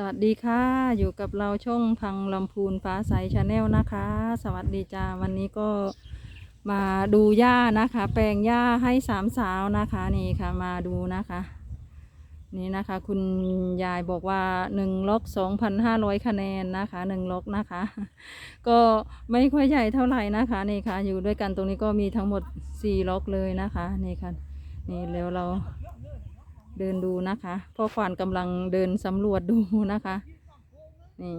สวัสดีค่ะ อยู่กับเราช่องพังลำพูนฟ้าใสชาแนลนะคะ สวัสดีจ้าวันนี้ก็มาดูหญ้านะคะ แปลงหญ้าให้สามสาวนะคะนี่ค่ะมาดูนะคะ นี่นะคะ คุณยายบอกว่าหนึ่งล็อกสองพันห้าร้อยคะแนนนะคะหนึ่งล็อกนะคะ ก็ไม่ค่อยใหญ่เท่าไหร่นะคะนี่ค่ะ อยู่ด้วยกันตรงนี้ก็มีทั้งหมดสี่ล็อกเลยนะคะนี่ค่ะนี่เดี๋ยวเรา เดินดูนะคะพ่อควานกำลังเดินสำรวจดูนะคะนี่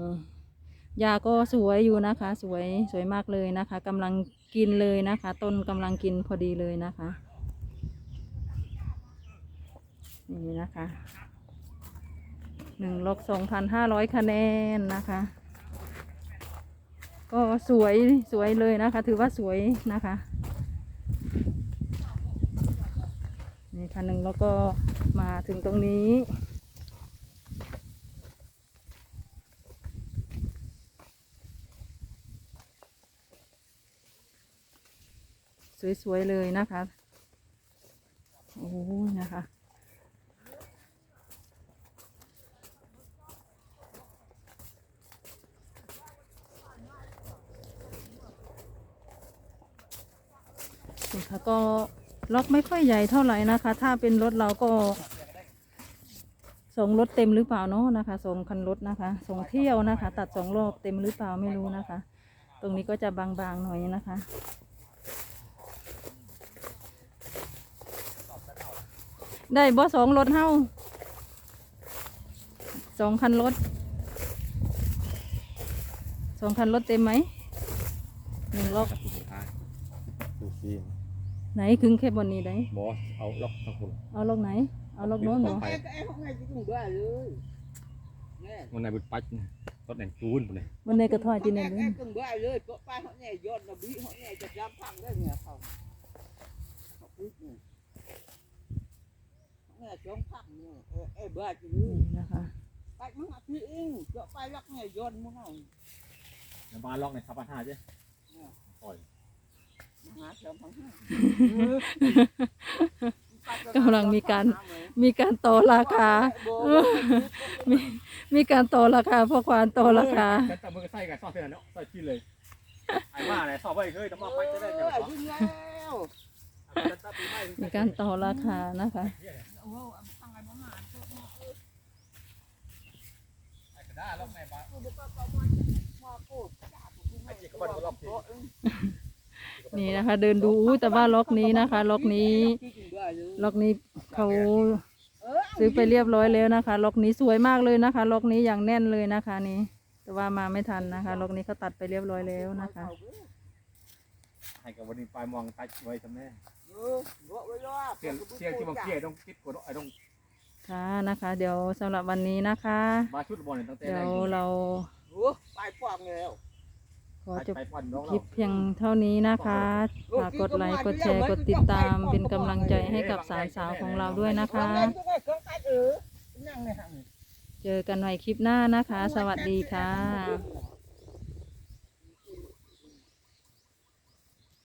ยาก็สวยอยู่นะคะ สวยสวยมากเลยนะคะกำลังกินเลยนะคะ ต้นกำลังกินพอดีเลยนะคะนี่นะคะหนึ่งลกสองพันห้าร้อยคะแนนนะคะ ก็สวยสวยเลยนะคะ ถือว่าสวยนะคะนี่คันหนึ่งแล้วก็ มาถึงตรงนี้ สวย ๆ เลยนะคะ โอ้ยนะคะค่ะก็ ล็อกไม่ค่อยใหญ่เท่าไหร่นะคะ ถ้าเป็นรถเราก็ส่งรถเต็มหรือเปล่าเนาะนะคะส่งคันรถนะคะส่งเที่ยวนะคะ ตัดสองรอบเต็มหรือเปล่าไม่รู้นะคะ ตรงนี้ก็จะบางๆหน่อยนะคะได้บ่สองรถเฮ้าสองคันรถสองคันรถเต็มไหมหนึ่งล็อกดูสิ ไหนครึ่งแค่บนนี้ได้บอสเอาล็อกทั้งคนเอาล็อกไหน เอาล็อกโน้นเหรอไป Em em hôm nay chỉ cùng bữa rồi. Nè, มันในบุญปัจรถแดงจูนปุ่นเลยวันนี้กระถอยจีน em เลย em cùng bữa rồi, có phải họ nhảy giọt là bị họ nhảy chặt giam phẳng đấy nhỉ không? Họ quyết nhỉ. Họ nhảy chống phẳng nhỉ. Ê, ê bữa chỉ นี่ đi. นะคะ Bạch mất ngặt đi in, có phải lắc nhảy giọt muốn không? บ้านล็อกในทับปัญหาใช่ปล่อย กำลังมีการมีการต่อราคา มีมีการต่อราคาเพราะควานต่อราคาแต่มือใส่กันซอบเท่านั้นเนาะใส่ขี้เลยไอ้ว่าไหนสอบไปเคยต้องมาไปจะได้ Ê, ยังไง đi leo. มีการต่อราคานะคะ Ồ, em tăng ai muốn làm cho nó. ไอ้กระด้าล็อกในบ้าน นี่นะคะ เดินดูอู้แต่ว่าล็อกนี้นะคะ ล็อกนี้ ล็อกนี้เขาซื้อไปเรียบร้อยแล้วนะคะ ล็อกนี้สวยมากเลยนะคะ ล็อกนี้อย่างแน่นเลยนะคะ นี่ แต่ว่ามาไม่ทันนะคะ ล็อกนี้เขาตัดไปเรียบร้อยแล้วนะคะให้กับวันนี้ไปมองตัดไว้ทำแม่ Ừ, gọi với lo. เสียเสียที่บางเสียต้องคิดกดไอ้ต้องค่ะนะคะ เดี๋ยวสำหรับวันนี้นะคะมาชุดบอลตั้งแต่เดี๋ยวเรา Ủa, bài quảng nghèo. ขอจบไปผ่ อนน้องคเราลิปเพียงเท่านี้นะคะฝากกดไลค์กดแชร์กดติดตามเป็นกำลังใจให้กับสามสาวของเราด้วยนะคะ Con lên chỗ này, con cách ừ. Cái năng này hẳn. เจอกันใหม่คลิปหน้านะคะ สวัสดีค่ะ